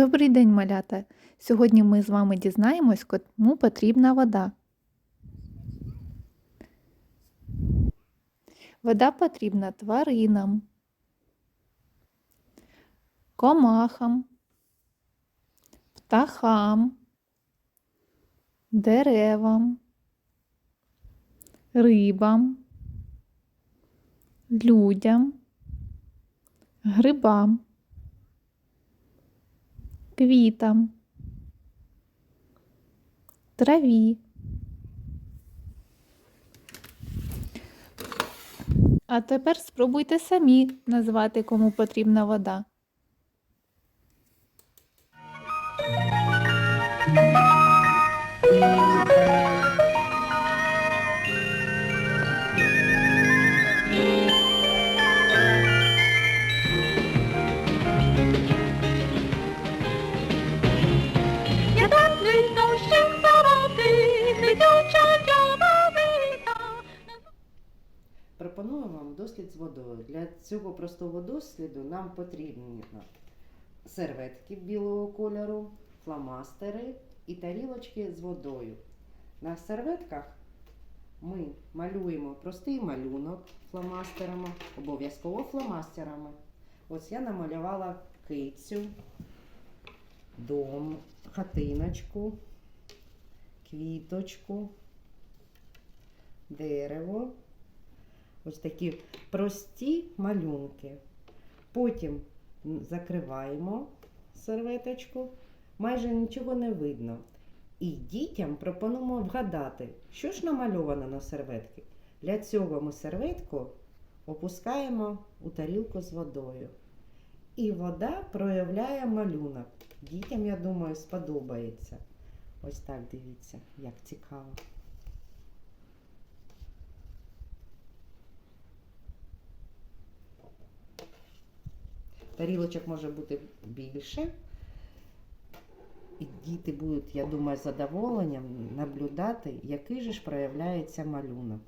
Добрий день, малята! Сьогодні ми з вами дізнаємось, кому потрібна вода. Вода потрібна тваринам, комахам, птахам, деревам, рибам, людям, грибам квітам, траві. А тепер спробуйте самі назвати, кому потрібна вода. Пропоную вам дослід з водою. Для цього простого досліду нам потрібні серветки білого кольору, фломастери і тарілочки з водою. На серветках ми малюємо простий малюнок фломастерами, обов'язково фломастерами. Ось я намалювала кицю, дом, хатиночку, квіточку, дерево. Ось такі прості малюнки. Потім закриваємо серветочку, майже нічого не видно. І дітям пропонуємо вгадати, що ж намальовано на серветці. Для цього ми серветку опускаємо у тарілку з водою. І вода проявляє малюнок. Дітям, я думаю, сподобається. Ось так дивіться, як цікаво. Тарілочок може бути більше. І діти будуть, я думаю, задоволенням наблюдати, який же ж проявляється малюнок.